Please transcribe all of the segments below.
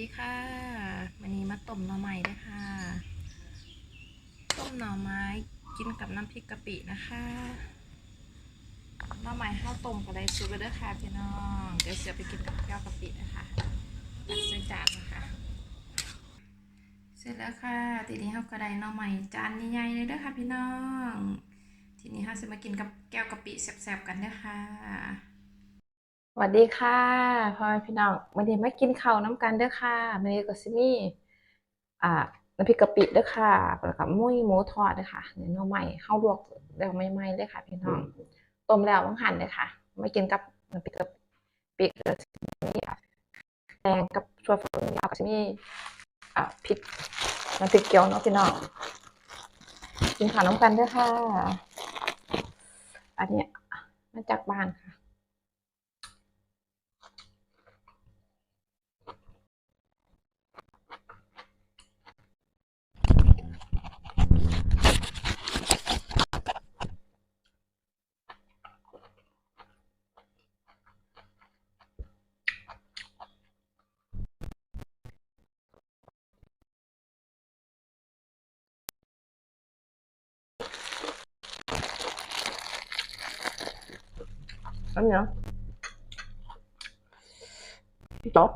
ดีค่ะวันนี้มาต้มหน่อไม้ด้วยค่ะ ต้มหน่อไม้กินกับน้ำพริกกะปินะคะหน่อไม้ข้าวต้มกับไรซุปเลยเด้อค่ะพี่น้องเดี๋ยวเสียไปกินกับแก้วกะปินะคะตักใส่จานนะคะ เสร็จแล้วค่ะทีนี้เราก็ได้หน่อไม้จานใหญ่ๆเลยเด้อค่ะพี่น้อง ทีนี้เราจะมากินกับแก้วกะปิแซ่บๆกันเด้อค่ะ สวัสดีค่ะพ่อแม่พี่น้องวันนี้มากินข้าวน้ำกันเด้อค่ะวันนี้ก็สิมีอ่าน้ำพริกกะปิเด้อค่ะแล้วก็มุ้ยหมูทอดเด้อค่ะเนื้อใหม่ข้าวลวกแล้วใหม่ๆเลยค่ะ พี่น้องต้มแล้วต้องหั่นเลยค่ะมากินกับน้ำพริกกะปิก็สิมีอะแดงกับถั่วฝักยาวก็สิมีอ่าพริกน้ำพริกเกี๊ยวเนาะพี่น้องกินข้าวน้ำกันเด้อค่ะ อันนี้มาจากบ้านค่ะ อันเนี้ยพี่จ๊อบ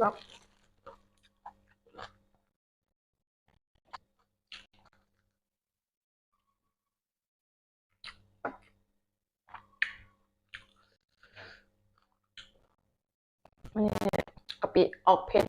จ๊อบอั นนี้กะปิออกเผ็ด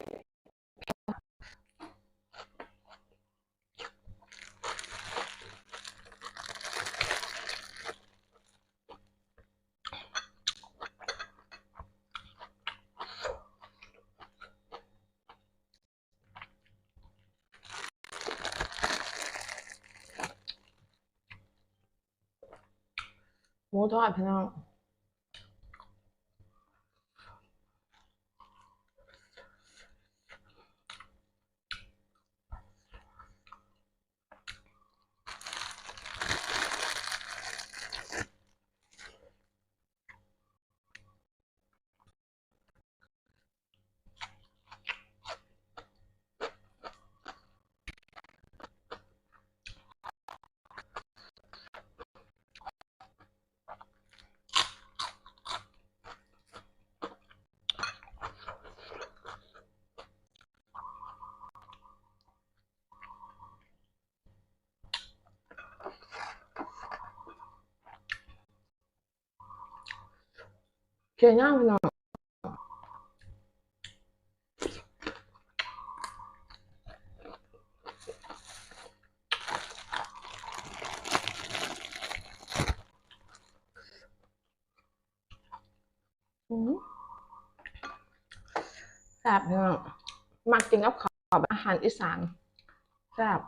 หมูทอดพี่น้อง เคี่ยวย่างหน้องอืมแซ่บพี่น้มักกินกับข้วแบบอาหารอีสานแซ่บ